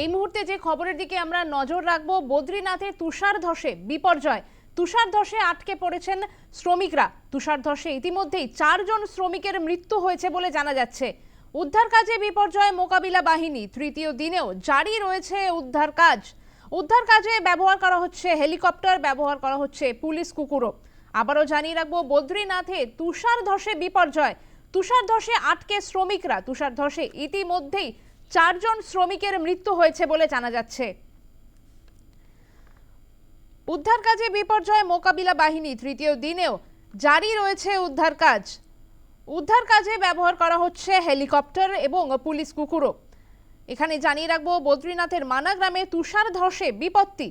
এই মুহূর্তে যে খবরের দিকে আমরা নজর রাখব বদ্রীনাথে তুষার ধসে বিপর্যয়। তুষার ধসে আটকে পড়েছেন শ্রমিকরা। তুষার ধসে ইতিমধ্যেই চারজন শ্রমিকের মৃত্যু হয়েছে বলে জানা যাচ্ছে। উদ্ধার কাজে বিপর্যয় মোকাবিলা বাহিনী, তৃতীয় দিনেও জারি রয়েছে উদ্ধার কাজ। উদ্ধার কাজে ব্যবহার করা হচ্ছে হেলিকপ্টার, ব্যবহার করা হচ্ছে পুলিশ কুকুরও। আবারও জানিয়ে রাখব, বদ্রীনাথে তুষার ধসে বিপর্যয়। তুষার ধসে আটকে শ্রমিকরা। তুষার ধসে ইতিমধ্যেই চারজন শ্রমিকের মৃত্যু হয়েছে বলে জানা যাচ্ছে। উদ্ধার কাজে বিপর্যয় মোকাবিলা বাহিনী তৃতীয় দিনেও জারি রয়েছে উদ্ধার কাজ। উদ্ধার কাজে ব্যবহার করা হচ্ছে হেলিকপ্টার এবং পুলিশ কুকুরও। এখানে জানিয়ে রাখব, বদ্রীনাথের মানা গ্রামে তুষার ধসে বিপত্তি।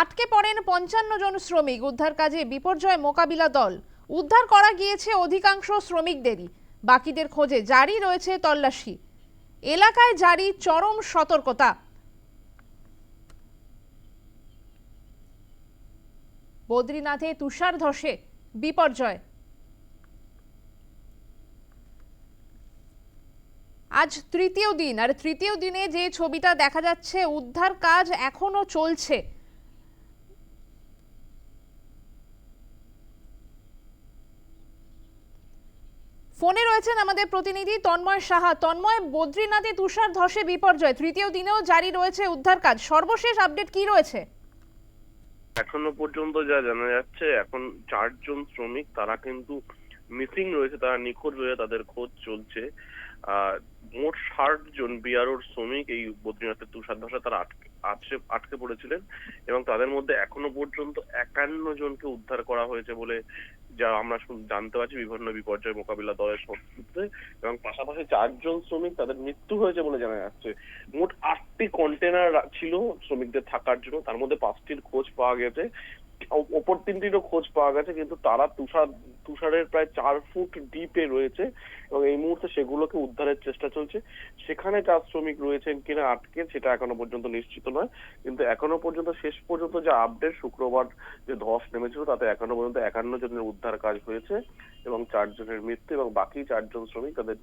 আটকে পড়েন পঞ্চান্ন জন শ্রমিক। উদ্ধার কাজে বিপর্যয় মোকাবিলা দল। উদ্ধার করা গিয়েছে অধিকাংশ শ্রমিকদেরই। বাকিদের খোঁজে জারি রয়েছে তল্লাশি। এলাকায় জারি চরম সতর্কতা। বদ্রীনাথে তুষার ধসে বিপর্যয়। আজ তৃতীয় দিন, আর তৃতীয় দিনে যে ছবিটা দেখা যাচ্ছে, উদ্ধার কাজ এখনও চলছে। ফোনে রয়েছেন আমাদের প্রতিনিধি তন্ময় সাহা। তন্ময়, বদ্রীনাথে তুষার ধসে বিপর্যয়, তৃতীয় দিনেও জারি রয়েছে উদ্ধার কাজ। সর্বশেষ আপডেট কি রয়েছে? এখনও পর্যন্ত যা জানা যাচ্ছে, এখন চারজন শ্রমিক, তারা কিন্তু মিসিং রয়েছে, তারা নিখোঁজ রয়েছে তাদের খোঁজ চলছে। মোট ষাট জন বিআরওর শ্রমিক এই বদ্রীনাথের তুষার ধসা তারা আটকে আটকে আটকে পড়েছিলেন এবং তাদের মধ্যে এখনও পর্যন্ত একান্ন জনকে উদ্ধার করা হয়েছে বলে যা আমরা জানতে পারছি বিভিন্ন বিপর্যয় মোকাবিলা দলের সূত্রে এবং পাশাপাশি চারজন শ্রমিক তাদের মৃত্যু হয়েছে বলে জানা যাচ্ছে। মোট আটটি কন্টেনার ছিল শ্রমিকদের থাকার জন্য। তার মধ্যে পাঁচটির খোঁজ পাওয়া গেছে। ওপর তিনটিরও খোঁজ পাওয়া গেছে, কিন্তু তারা তুষার তুষারের প্রায় চার ফুট ডিপে রয়েছে এবং এই মুহূর্তে সেগুলোকে উদ্ধারের চেষ্টা চলছে। সেখানে চার শ্রমিক রয়েছেন কিনা আটকে, সেটা এখনও পর্যন্ত নিশ্চিত নয়। কিন্তু এখনও পর্যন্ত, শেষ পর্যন্ত যে আপডেট শুক্রবার যে ধস নেমেছিল, তাতে এখনও পর্যন্ত একান্ন জনের উদ্ধার কাজ হয়েছে এবং চারজনের মৃত্যু এবং বাকি চারজন শ্রমিক তাদের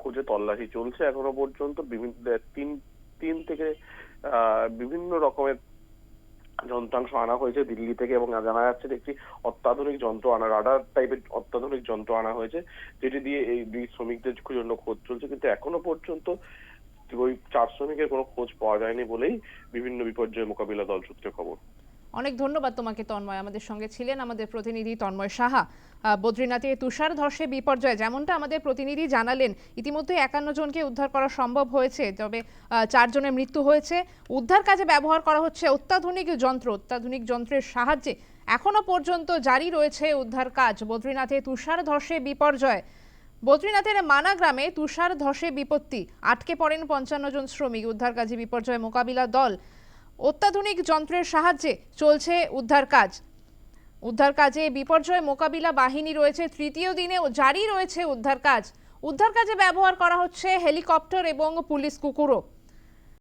খোঁজে তল্লাশি চলছে এখনও পর্যন্ত। বিভিন্ন, তিন তিন থেকে বিভিন্ন রকমের যন্ত্রাংশ আনা হয়েছে দিল্লি থেকে এবং জানা যাচ্ছে একটি অত্যাধুনিক যন্ত্র আনা, রাডার টাইপের অত্যাধুনিক যন্ত্র আনা হয়েছে, যেটি দিয়ে এই দুই শ্রমিকদের জন্য খোঁজ চলছে। কিন্তু এখনও পর্যন্ত ওই চার শ্রমিকের কোনো খোঁজ পাওয়া যায়নি বলেই বিভিন্ন বিপর্যয় মোকাবিলা দল সূত্রে খবর। অনেক ধন্যবাদ তোমাকে, তন্ময়। আমাদের সঙ্গে ছিলেন আমাদের প্রতিনিধি তন্ময় সাহা। বদ্রীনাথে তুষার ধসে বিপর্যয়, যেমনটা আমাদের প্রতিনিধি জানালেন, ইতিমধ্যে একান্ন জনকে উদ্ধার করা সম্ভব হয়েছে, তবে চারজনের মৃত্যু হয়েছে। উদ্ধার কাজে ব্যবহার করা হচ্ছে অত্যাধুনিক যন্ত্র, অত্যাধুনিক যন্ত্রের সাহায্যে। এখনও পর্যন্ত জারি রয়েছে উদ্ধার কাজ, বদ্রীনাথে তুষার ধসে বিপর্যয়। বদ্রীনাথের মানা গ্রামে তুষার ধসে বিপত্তি, আটকে পড়েন পঞ্চান্ন জন শ্রমিক, উদ্ধার কাজে বিপর্যয় মোকাবিলা দল। অত্যাধুনিক যন্ত্রের সাহায্যে চলছে উদ্ধার কাজ। উদ্ধার কাজে বিপর্যয় মোকাবিলা বাহিনী রয়েছে, তৃতীয় দিনেও জারি রয়েছে উদ্ধার কাজ। উদ্ধার কাজে ব্যবহার করা হচ্ছে হেলিকপ্টার এবং পুলিশ কুকুরও।